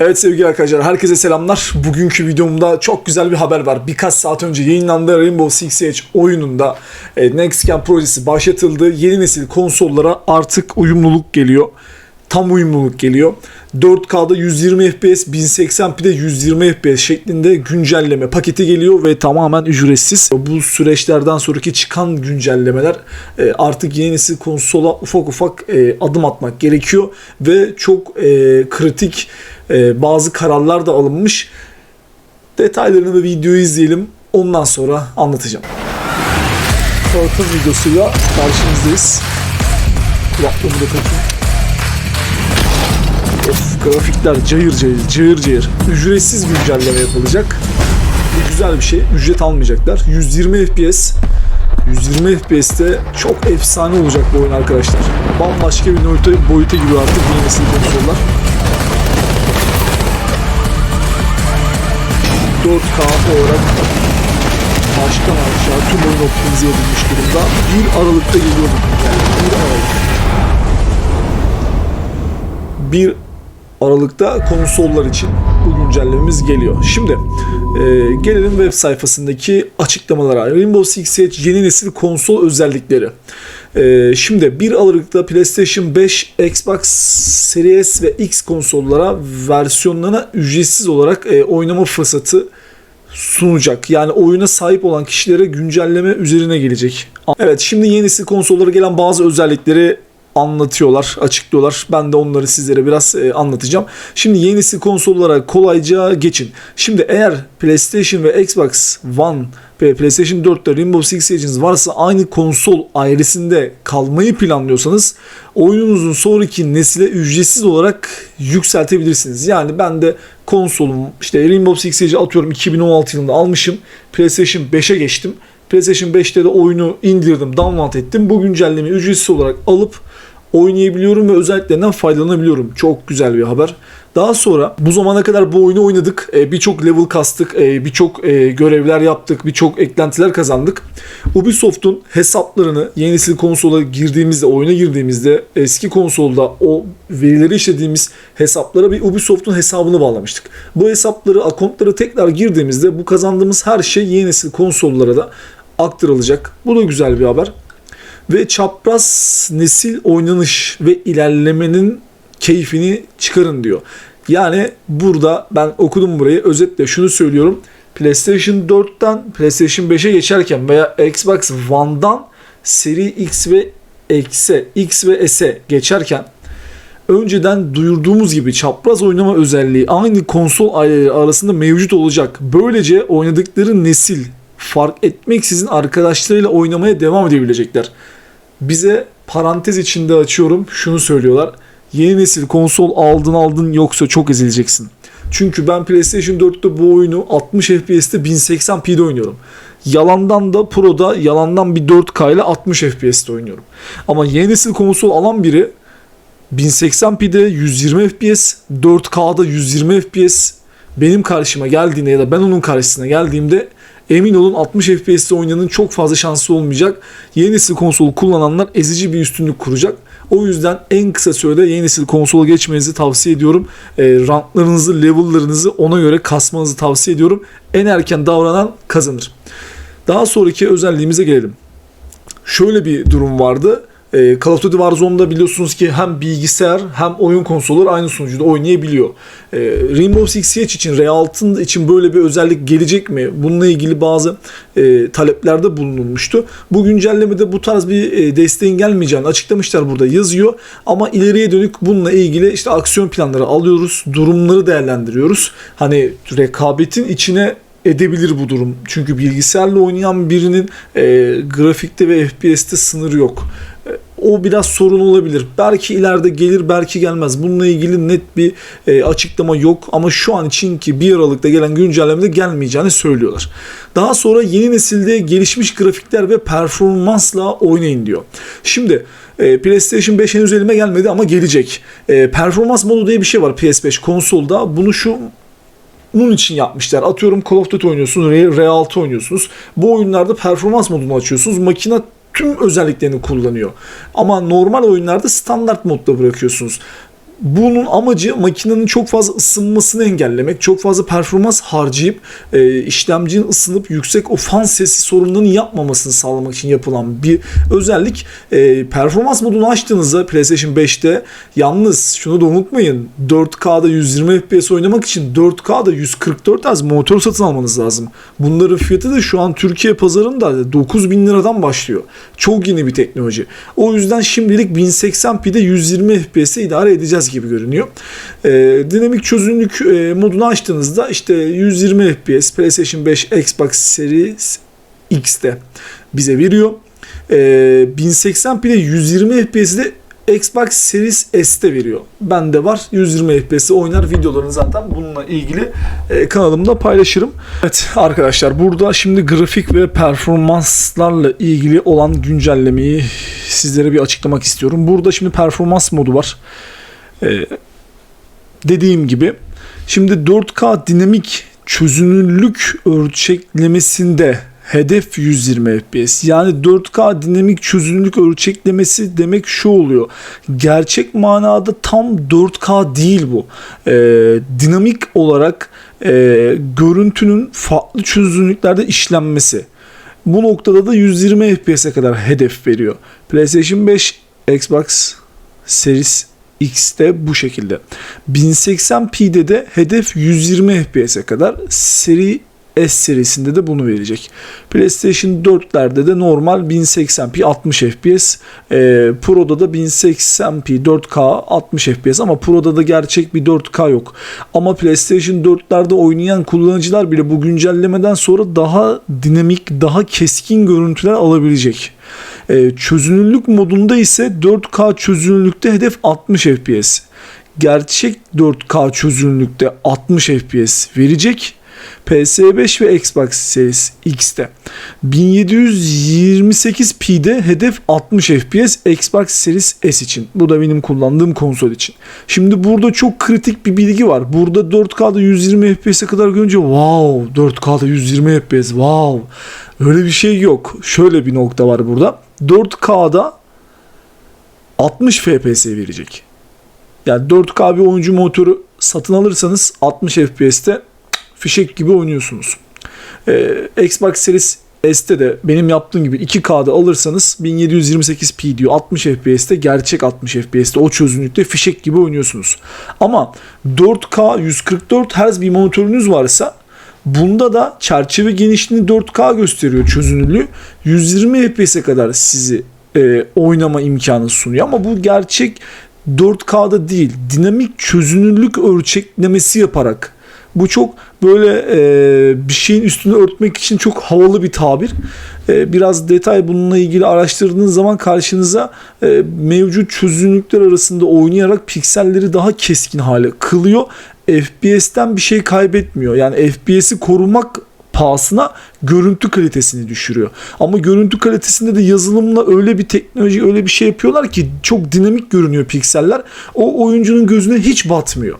Evet sevgili arkadaşlar herkese selamlar. Bugünkü videomda çok güzel bir haber var. Birkaç saat önce yayınlandı Rainbow Six Siege oyununda e, Next Gen projesi başlatıldı. Yeni nesil konsollara artık uyumluluk geliyor. Tam uyumluluk geliyor. 4K'da 120 FPS, 1080p'de 120 FPS şeklinde güncelleme paketi geliyor ve tamamen ücretsiz. Bu süreçlerden sonraki çıkan güncellemeler e, artık yeni nesil konsola ufak ufak e, adım atmak gerekiyor ve çok kritik e, bazı kararlar da alınmış. Detaylarını da videoyu izleyelim. Ondan sonra anlatacağım. Tanıtım videosuyla karşınızdayız. Kulaklığımı da takayım. Of grafikler cayır cayır cayır cayır. Ücretsiz güncelleme yapılacak. Bu güzel bir şey. Ücret almayacaklar. 120 FPS. 120 FPS'te çok efsane olacak bu oyun arkadaşlar. Bambaşka bir boyuta, boyuta giriyor artık yeni nesil konsollar. 4K olarak baştan aşağı tüm oyun optimize edilmiş durumda. 1 Aralık'ta geliyor bu yani 1 Aralık. 1 Aralık'ta konsollar için bu güncellememiz geliyor. Şimdi e, gelelim web sayfasındaki açıklamalara. Rainbow Six Siege yeni nesil konsol özellikleri. E, şimdi 1 Aralık'ta PlayStation 5, Xbox Series ve X konsollara versiyonlarına ücretsiz olarak e, oynama fırsatı sunacak. Yani oyuna sahip olan kişilere güncelleme üzerine gelecek. Evet şimdi yeni nesil konsollara gelen bazı özellikleri anlatıyorlar, açıklıyorlar. Ben de onları sizlere biraz e, anlatacağım. Şimdi yeni nesil konsollara kolayca geçin. Şimdi eğer PlayStation ve Xbox One ve PlayStation 4'te Rainbow Six Siege'iniz varsa aynı konsol ailesinde kalmayı planlıyorsanız oyununuzun sonraki nesile ücretsiz olarak yükseltebilirsiniz. Yani ben de konsolum işte Rainbow Six Siege'i atıyorum 2016 yılında almışım. PlayStation 5'e geçtim. PlayStation 5'te de oyunu indirdim, download ettim. Bu güncellemeyi ücretsiz olarak alıp oynayabiliyorum ve özelliklerinden faydalanabiliyorum. Çok güzel bir haber. Daha sonra bu zamana kadar bu oyunu oynadık. Ee, birçok level kastık, ee, birçok e, görevler yaptık, birçok eklentiler kazandık. Ubisoft'un hesaplarını yeni nesil konsola girdiğimizde, oyuna girdiğimizde eski konsolda o verileri işlediğimiz hesaplara bir Ubisoft'un hesabını bağlamıştık. Bu hesapları, akontları tekrar girdiğimizde bu kazandığımız her şey yeni nesil konsollara da aktarılacak. Bu da güzel bir haber ve çapraz nesil oynanış ve ilerlemenin keyfini çıkarın diyor. Yani burada ben okudum burayı özetle şunu söylüyorum. PlayStation 4'ten PlayStation 5'e geçerken veya Xbox One'dan seri X ve X'e, X ve S'e geçerken önceden duyurduğumuz gibi çapraz oynama özelliği aynı konsol aileleri arasında mevcut olacak. Böylece oynadıkları nesil fark etmeksizin arkadaşlarıyla oynamaya devam edebilecekler. Bize parantez içinde açıyorum şunu söylüyorlar. Yeni nesil konsol aldın aldın yoksa çok ezileceksin. Çünkü ben PlayStation 4'te bu oyunu 60 FPS'te 1080p'de oynuyorum. Yalandan da Pro'da yalandan bir 4K ile 60 FPS'te oynuyorum. Ama yeni nesil konsol alan biri 1080p'de 120 FPS, 4K'da 120 FPS benim karşıma geldiğinde ya da ben onun karşısına geldiğimde emin olun 60 FPS'te oynayanın çok fazla şansı olmayacak. Yeni nesil konsolu kullananlar ezici bir üstünlük kuracak. O yüzden en kısa sürede yeni nesil konsola geçmenizi tavsiye ediyorum. E, ranklarınızı, level'larınızı ona göre kasmanızı tavsiye ediyorum. En erken davranan kazanır. Daha sonraki özelliğimize gelelim. Şöyle bir durum vardı. E, Call of Duty Warzone'da biliyorsunuz ki hem bilgisayar hem oyun konsolları aynı sunucuda oynayabiliyor. E, Rainbow Six Siege için, Realt'ın için böyle bir özellik gelecek mi? Bununla ilgili bazı e, taleplerde bulunulmuştu. Bu güncellemede bu tarz bir e, desteğin gelmeyeceğini açıklamışlar burada yazıyor. Ama ileriye dönük bununla ilgili işte aksiyon planları alıyoruz, durumları değerlendiriyoruz. Hani rekabetin içine edebilir bu durum. Çünkü bilgisayarla oynayan birinin e, grafikte ve FPS'te sınırı yok. O biraz sorun olabilir. Belki ileride gelir, belki gelmez. Bununla ilgili net bir e, açıklama yok ama şu an için ki 1 Aralık'ta gelen güncellemede gelmeyeceğini söylüyorlar. Daha sonra yeni nesilde gelişmiş grafikler ve performansla oynayın diyor. Şimdi e, PlayStation 5 henüz elime gelmedi ama gelecek. E, performans modu diye bir şey var PS5 konsolda. Bunu şu bunun için yapmışlar. Atıyorum Call of Duty oynuyorsunuz, Real'ta oynuyorsunuz. Bu oyunlarda performans modunu açıyorsunuz. Makine tüm özelliklerini kullanıyor. Ama normal oyunlarda standart modda bırakıyorsunuz. Bunun amacı makinenin çok fazla ısınmasını engellemek, çok fazla performans harcayıp e, işlemcinin ısınıp yüksek o fan sesi sorunlarını yapmamasını sağlamak için yapılan bir özellik. E, performans modunu açtığınızda PlayStation 5'te yalnız şunu da unutmayın 4K'da 120 FPS oynamak için 4K'da 144 Hz monitör satın almanız lazım. Bunların fiyatı da şu an Türkiye pazarında 9000 liradan başlıyor. Çok yeni bir teknoloji. O yüzden şimdilik 1080p'de 120 FPS'e idare edeceğiz gibi görünüyor. Ee, dinamik çözünürlük e, modunu açtığınızda işte 120 FPS PlayStation 5 Xbox Series X'te bize veriyor. Ee, 1080p'de 120 FPS'de Xbox Series S'te veriyor. Bende var. 120 FPS'te oynar videolarını zaten bununla ilgili e, kanalımda paylaşırım. Evet arkadaşlar burada şimdi grafik ve performanslarla ilgili olan güncellemeyi sizlere bir açıklamak istiyorum. Burada şimdi performans modu var. E, dediğim gibi şimdi 4K dinamik çözünürlük ölçeklemesinde hedef 120 FPS. Yani 4K dinamik çözünürlük ölçeklemesi demek şu oluyor. Gerçek manada tam 4K değil bu. Ee, dinamik olarak e, görüntünün farklı çözünürlüklerde işlenmesi. Bu noktada da 120 FPS'e kadar hedef veriyor. PlayStation 5, Xbox Series X'te bu şekilde. 1080p'de de hedef 120 FPS'e kadar. Seri S serisinde de bunu verecek. PlayStation 4'lerde de normal 1080p 60 FPS. E, Pro'da da 1080p 4K 60 FPS ama Pro'da da gerçek bir 4K yok. Ama PlayStation 4'lerde oynayan kullanıcılar bile bu güncellemeden sonra daha dinamik, daha keskin görüntüler alabilecek. E, çözünürlük modunda ise 4K çözünürlükte hedef 60 FPS. Gerçek 4K çözünürlükte 60 FPS verecek. PS5 ve Xbox Series X'te. 1728p'de hedef 60 FPS Xbox Series S için. Bu da benim kullandığım konsol için. Şimdi burada çok kritik bir bilgi var. Burada 4K'da 120 FPS'e kadar görünce wow 4K'da 120 FPS wow öyle bir şey yok. Şöyle bir nokta var burada. 4K'da 60 FPS verecek. Yani 4K bir oyuncu motoru satın alırsanız 60 FPS'te fişek gibi oynuyorsunuz. Ee, Xbox Series S'te de benim yaptığım gibi 2K'da alırsanız 1728p diyor 60 FPS'te gerçek 60 FPS'te o çözünürlükte fişek gibi oynuyorsunuz. Ama 4K 144 Hz bir monitörünüz varsa Bunda da çerçeve genişliğini 4K gösteriyor çözünürlüğü. 120 FPS'e kadar sizi e, oynama imkanı sunuyor ama bu gerçek 4K'da değil dinamik çözünürlük ölçeklemesi yaparak bu çok böyle e, bir şeyin üstünü örtmek için çok havalı bir tabir. E, biraz detay bununla ilgili araştırdığınız zaman karşınıza e, mevcut çözünürlükler arasında oynayarak pikselleri daha keskin hale kılıyor. FPS'ten bir şey kaybetmiyor. Yani FPS'i korumak pahasına görüntü kalitesini düşürüyor. Ama görüntü kalitesinde de yazılımla öyle bir teknoloji öyle bir şey yapıyorlar ki çok dinamik görünüyor pikseller. O oyuncunun gözüne hiç batmıyor.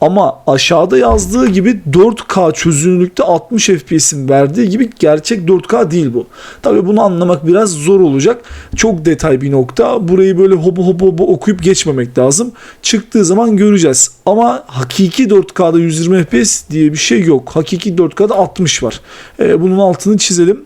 Ama aşağıda yazdığı gibi 4K çözünürlükte 60 FPS'in verdiği gibi gerçek 4K değil bu. Tabi bunu anlamak biraz zor olacak. Çok detay bir nokta. Burayı böyle hobo hobo hobo okuyup geçmemek lazım. Çıktığı zaman göreceğiz. Ama hakiki 4K'da 120 FPS diye bir şey yok. Hakiki 4K'da 60 var. Ee, bunun altını çizelim.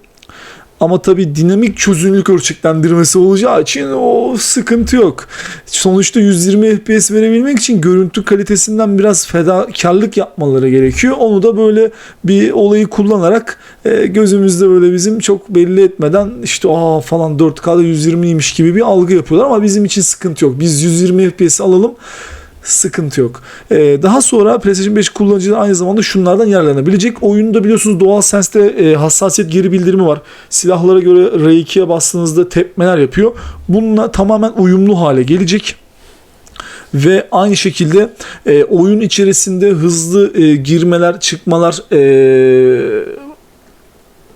Ama tabi dinamik çözünürlük ölçeklendirmesi olacağı için o sıkıntı yok. Sonuçta 120 FPS verebilmek için görüntü kalitesinden biraz fedakarlık yapmaları gerekiyor. Onu da böyle bir olayı kullanarak e, gözümüzde böyle bizim çok belli etmeden işte aa falan 4K'da 120'ymiş gibi bir algı yapıyorlar ama bizim için sıkıntı yok. Biz 120 FPS alalım sıkıntı yok. Ee, daha sonra PlayStation 5 kullanıcıları aynı zamanda şunlardan yararlanabilecek. Oyunda biliyorsunuz DualSense'de e, hassasiyet geri bildirimi var. Silahlara göre R2'ye bastığınızda tepmeler yapıyor. Bununla tamamen uyumlu hale gelecek ve aynı şekilde e, oyun içerisinde hızlı e, girmeler, çıkmalar, e,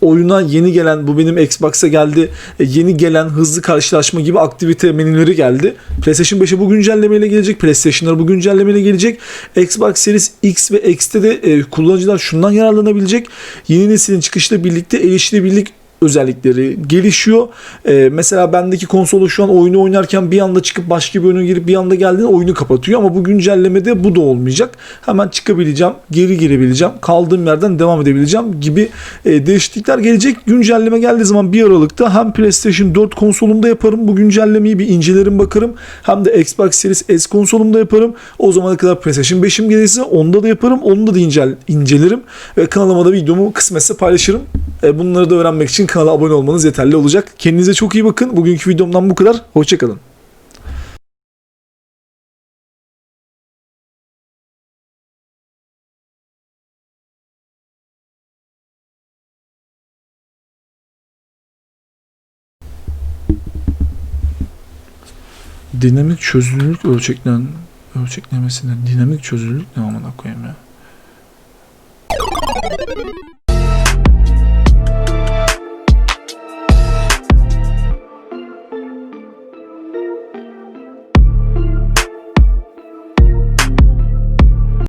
oyuna yeni gelen bu benim Xbox'a geldi e, yeni gelen hızlı karşılaşma gibi aktivite menüleri geldi. PlayStation 5'e bu güncellemeyle gelecek. PlayStation'lara bu güncellemeyle gelecek. Xbox Series X ve X'te de e, kullanıcılar şundan yararlanabilecek. Yeni neslin çıkışıyla birlikte erişilebilirlik özellikleri gelişiyor. Ee, mesela bendeki konsolda şu an oyunu oynarken bir anda çıkıp başka bir oyuna girip bir anda geldiğinde oyunu kapatıyor ama bu güncellemede bu da olmayacak. Hemen çıkabileceğim, geri girebileceğim, kaldığım yerden devam edebileceğim gibi e, değişiklikler gelecek. Güncelleme geldiği zaman bir Aralık'ta hem PlayStation 4 konsolumda yaparım bu güncellemeyi bir incelerim bakarım. Hem de Xbox Series S konsolumda yaparım. O zamana kadar PlayStation 5'im gelirse onda da yaparım. Onu da incel, incelerim. Ve kanalıma da videomu kısmetse paylaşırım. E, bunları da öğrenmek için kanala abone olmanız yeterli olacak. Kendinize çok iyi bakın. Bugünkü videomdan bu kadar. Hoşçakalın. Dinamik çözünürlük ölçeklen ölçeklemesinde dinamik çözünürlük ne amına koyayım ya?